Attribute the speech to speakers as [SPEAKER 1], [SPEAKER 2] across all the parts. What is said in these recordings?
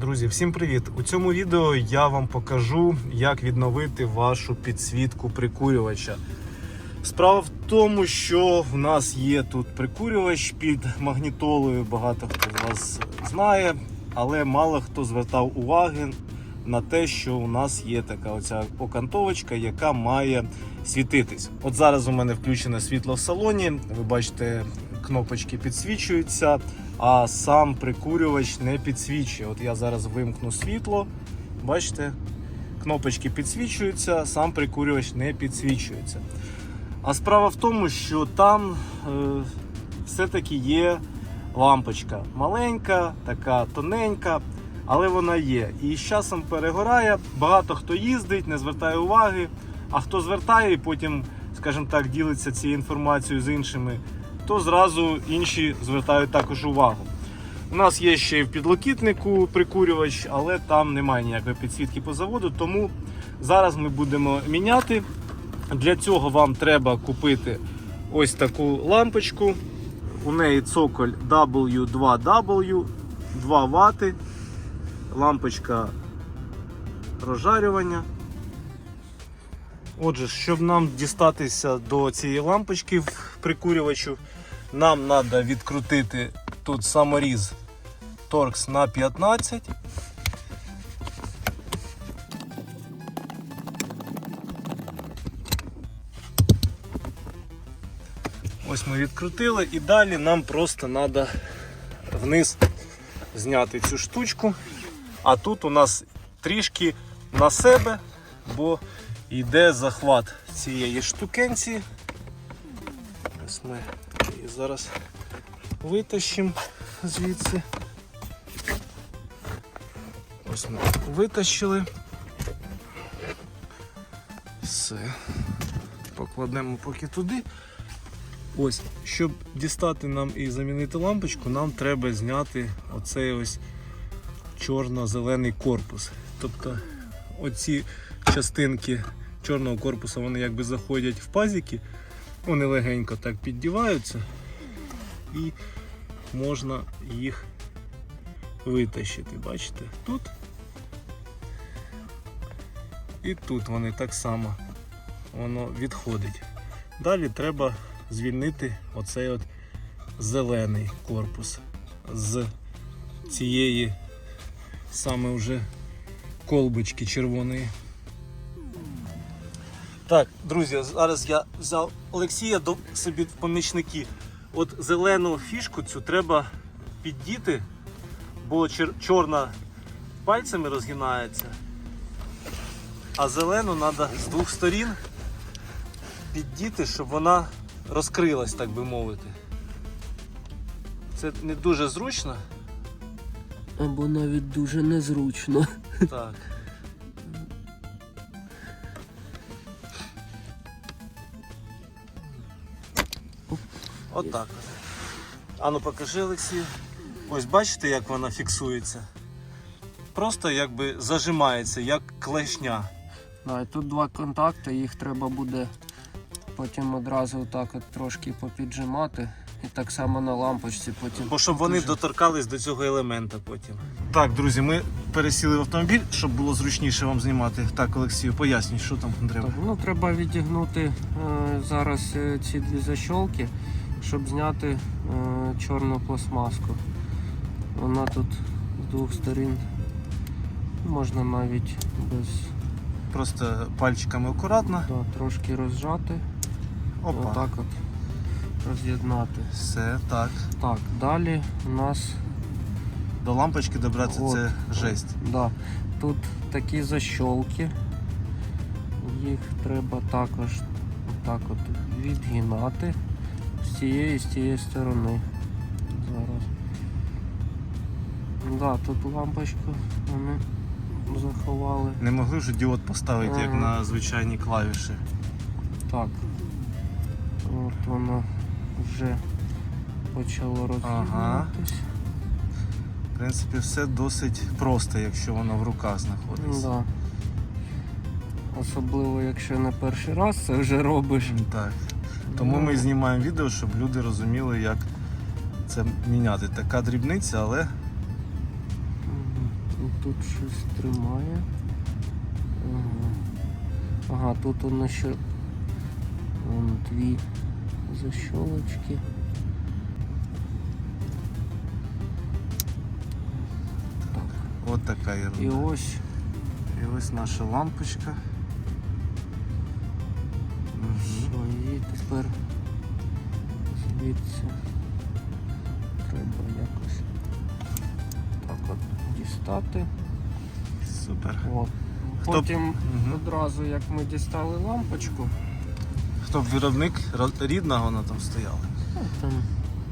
[SPEAKER 1] Друзі, всім привіт! У цьому відео я вам покажу, як відновити вашу підсвітку прикурювача. Справа в тому, що в нас є тут прикурювач під магнітолою, багато хто з вас знає, але мало хто звертав уваги на те, що у нас є така оця окантовочка, яка має світитись. От зараз у мене включене світло в салоні. Ви бачите, кнопочки підсвічуються, а сам прикурювач не підсвічує. От я зараз вимкну світло. Бачите, кнопочки підсвічуються, сам прикурювач не підсвічується. А справа в тому, що там е, все-таки є лампочка маленька, така тоненька, але вона є. І з часом перегорає. Багато хто їздить, не звертає уваги. А хто звертає і потім, скажімо так, ділиться цією інформацією з іншими, то зразу інші звертають також увагу. У нас є ще і в підлокітнику прикурювач, але там немає ніякої підсвітки по заводу, тому зараз ми будемо міняти. Для цього вам треба купити ось таку лампочку. У неї цоколь W2W 2 Вт. Лампочка розжарювання. Отже, щоб нам дістатися до цієї лампочки в прикурювачу, нам треба відкрутити тут саморіз торкс на 15. Ось ми відкрутили і далі нам просто треба вниз зняти цю штучку. А тут у нас трішки на себе, бо йде захват цієї штукенці. Ось ми її зараз витащимо звідси. Ось ми витащили. Все. Покладемо поки туди. Ось, щоб дістати нам і замінити лампочку, нам треба зняти оцей ось чорно-зелений корпус. Тобто оці частинки чорного корпусу вони якби заходять в пазики, вони легенько так піддіваються і можна їх витащити. Бачите? Тут і тут вони так само воно відходить. Далі треба звільнити оцей от зелений корпус з цієї саме вже колбочки червоної. Так, друзі, зараз я взяв Олексія до собі в помічники. От зелену фішку цю треба піддіти, бо чорна пальцями розгинається, а зелену треба з двох сторін піддіти, щоб вона розкрилась, так би мовити. Це не дуже зручно.
[SPEAKER 2] Або навіть дуже незручно.
[SPEAKER 1] Так. Отак. От Ану покажи, Олексій. Ось бачите, як вона фіксується? Просто якби зажимається, як клешня.
[SPEAKER 2] Да, і тут два контакти, їх треба буде потім одразу так от трошки попіджимати. І так само на лампочці потім.
[SPEAKER 1] Бо щоб вони
[SPEAKER 2] Дуже-
[SPEAKER 1] доторкались до цього елемента потім. Так, друзі, ми пересіли в автомобіль, щоб було зручніше вам знімати. Так, Олексію, пояснюй, що там треба.
[SPEAKER 2] Так, ну, треба відігнути е, зараз е, ці дві защолки, щоб зняти е, чорну пластмаску. Вона тут з двох сторін. Можна навіть без
[SPEAKER 1] Просто пальчиками акуратно.
[SPEAKER 2] да, трошки розжати.
[SPEAKER 1] Опа.
[SPEAKER 2] Отак от роз'єднати.
[SPEAKER 1] Все, так.
[SPEAKER 2] Так, далі у нас
[SPEAKER 1] До лампочки добратися
[SPEAKER 2] От.
[SPEAKER 1] це жесть.
[SPEAKER 2] да, тут такі защолки. Їх треба також отак от відгинати цієї з цієї сторони. Зараз. Да, тут лампочку вони заховали.
[SPEAKER 1] Не могли вже діод поставити, як на звичайні клавіші.
[SPEAKER 2] Так. От воно вже почало роз'єднатись.
[SPEAKER 1] В принципі, все досить просто, якщо воно в руках знаходиться.
[SPEAKER 2] Да. Особливо, якщо не перший раз це вже робиш.
[SPEAKER 1] Так. Тому
[SPEAKER 2] Ну,
[SPEAKER 1] ми знімаємо відео, щоб люди розуміли, як це міняти. Така дрібниця, але
[SPEAKER 2] тут щось тримає. Ага, тут воно ще вон дві защолочки. Так.
[SPEAKER 1] От така
[SPEAKER 2] І ось
[SPEAKER 1] І ось наша лампочка.
[SPEAKER 2] І тепер звідси треба якось так от дістати.
[SPEAKER 1] Супер.
[SPEAKER 2] От.
[SPEAKER 1] Хто
[SPEAKER 2] Потім
[SPEAKER 1] Мгм.
[SPEAKER 2] одразу, як ми дістали лампочку,
[SPEAKER 1] Хто б виробник ро- рідного вона там стояла?
[SPEAKER 2] ну, там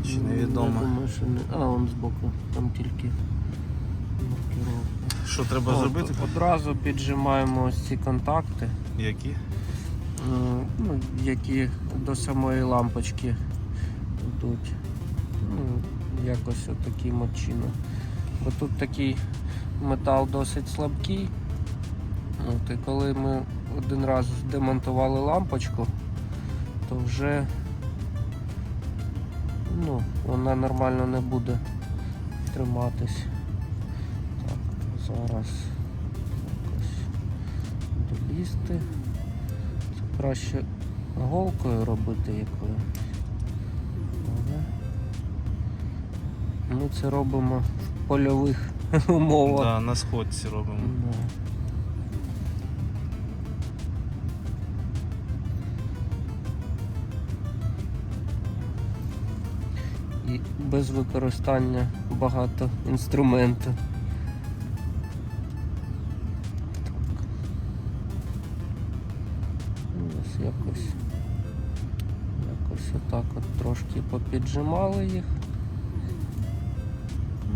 [SPEAKER 1] Ще невідомо.
[SPEAKER 2] Думаю, що не... А, он збоку, там тільки маркировка.
[SPEAKER 1] Що треба
[SPEAKER 2] От,
[SPEAKER 1] зробити?
[SPEAKER 2] Одразу піджимаємо ось ці контакти.
[SPEAKER 1] Які?
[SPEAKER 2] Е, ну, які до самої лампочки йдуть. Ну, якось отаким от чином. Бо тут такий метал досить слабкий. От, і коли ми один раз демонтували лампочку, то вже ну, вона нормально не буде триматись. Так, зараз якось долізти. Краще голкою робити якою. Але ми це робимо в польових умовах.
[SPEAKER 1] Да, на сходці робимо.
[SPEAKER 2] Да. І без використання багато інструментів. Попіджимали їх.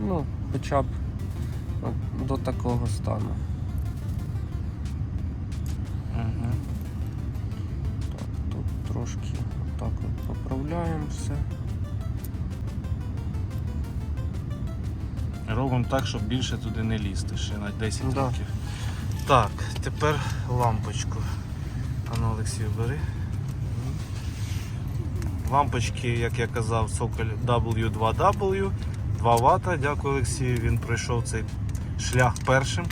[SPEAKER 2] Ну, хоча б от до такого стану.
[SPEAKER 1] Угу.
[SPEAKER 2] Так, тут трошки отак от поправляємо все.
[SPEAKER 1] Робимо так, щоб більше туди не лізти ще на 10
[SPEAKER 2] Да.
[SPEAKER 1] років. Так, тепер лампочку. Ану, Олексій, бери. Лампочки, як я казав, Соколь W2W, 2 Вт. Дякую Олексію, він пройшов цей шлях першим.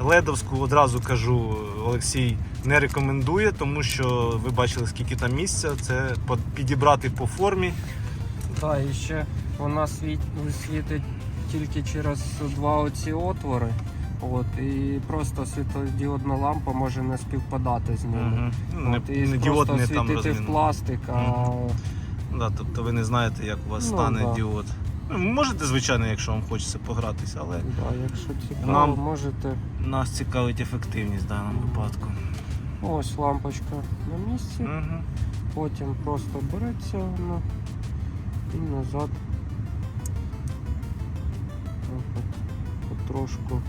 [SPEAKER 1] Ледовську одразу кажу, Олексій не рекомендує, тому що ви бачили, скільки там місця. Це підібрати по формі.
[SPEAKER 2] Так, і ще вона світ, світить тільки через два оці отвори. От, і просто світлодіодна лампа може не співпадати з ними.
[SPEAKER 1] Угу. Не,
[SPEAKER 2] От, і
[SPEAKER 1] не
[SPEAKER 2] просто
[SPEAKER 1] діодний там
[SPEAKER 2] світити в пластик, а
[SPEAKER 1] Да, тобто ви не знаєте, як у вас
[SPEAKER 2] Ну,
[SPEAKER 1] стане
[SPEAKER 2] да.
[SPEAKER 1] діод. Ну, можете, звичайно, якщо вам хочеться погратися, але
[SPEAKER 2] да, якщо цікаво,
[SPEAKER 1] Нам-
[SPEAKER 2] можете.
[SPEAKER 1] нас цікавить ефективність в даному випадку.
[SPEAKER 2] Ось лампочка на місці,
[SPEAKER 1] Угу.
[SPEAKER 2] потім просто береться воно і назад. Потрошку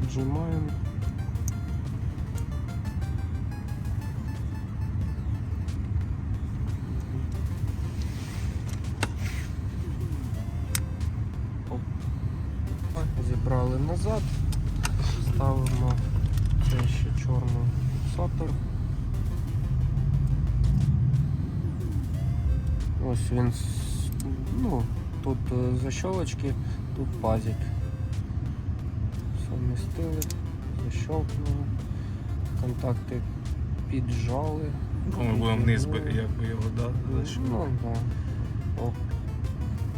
[SPEAKER 2] піджимаємо. Зібрали назад, ставимо це ще чорний фіксатор. Ось він, ну, тут е, защолочки, тут пазик. Совмістили, защолкнули, контакти піджали.
[SPEAKER 1] Ми будемо вниз би, якби його да, залишили.
[SPEAKER 2] Ну, да. О,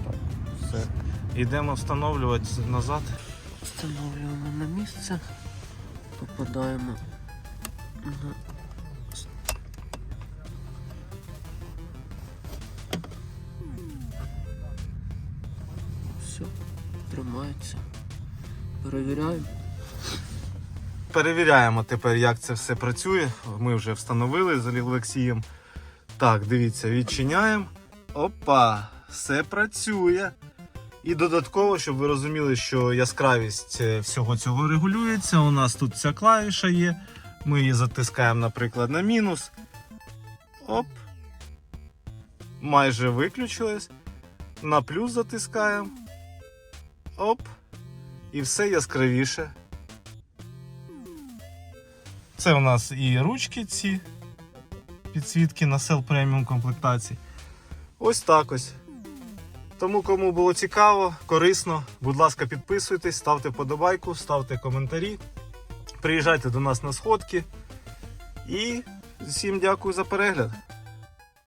[SPEAKER 2] так, все.
[SPEAKER 1] Йдемо встановлювати назад.
[SPEAKER 2] Встановлюємо на місце, попадаємо на все, тримається. Перевіряємо.
[SPEAKER 1] Перевіряємо тепер, як це все працює. Ми вже встановили з Олексієм. Так, дивіться, відчиняємо. Опа, все працює. І додатково, щоб ви розуміли, що яскравість е, всього цього регулюється. У нас тут ця клавіша є. Ми її затискаємо, наприклад, на мінус. Оп. Майже виключилось. На плюс затискаємо. Оп. І все яскравіше. Це у нас і ручки ці підсвітки на Cell Premium комплектації. Ось так ось. Тому, кому було цікаво, корисно, будь ласка, підписуйтесь, ставте подобайку, ставте коментарі. Приїжджайте до нас на сходки. І всім дякую за перегляд.